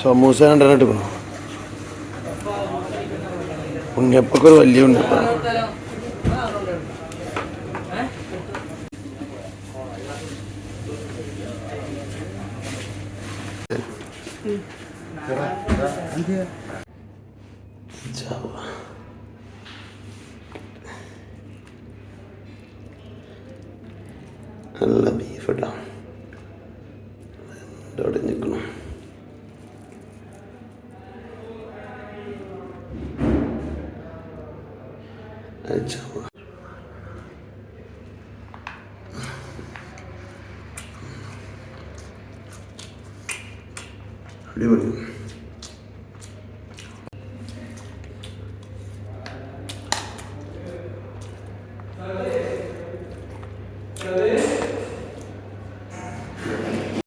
സമൂസ രണ്ടെണ്ണം എടുക്കണം ഉണ്ണിയപ്പൊക്കെ ഒരു വലിയ ജാവ. നല്ല ബീഫ് ഇടാം അവിടെ നിൽക്കണം. അടിപൊളി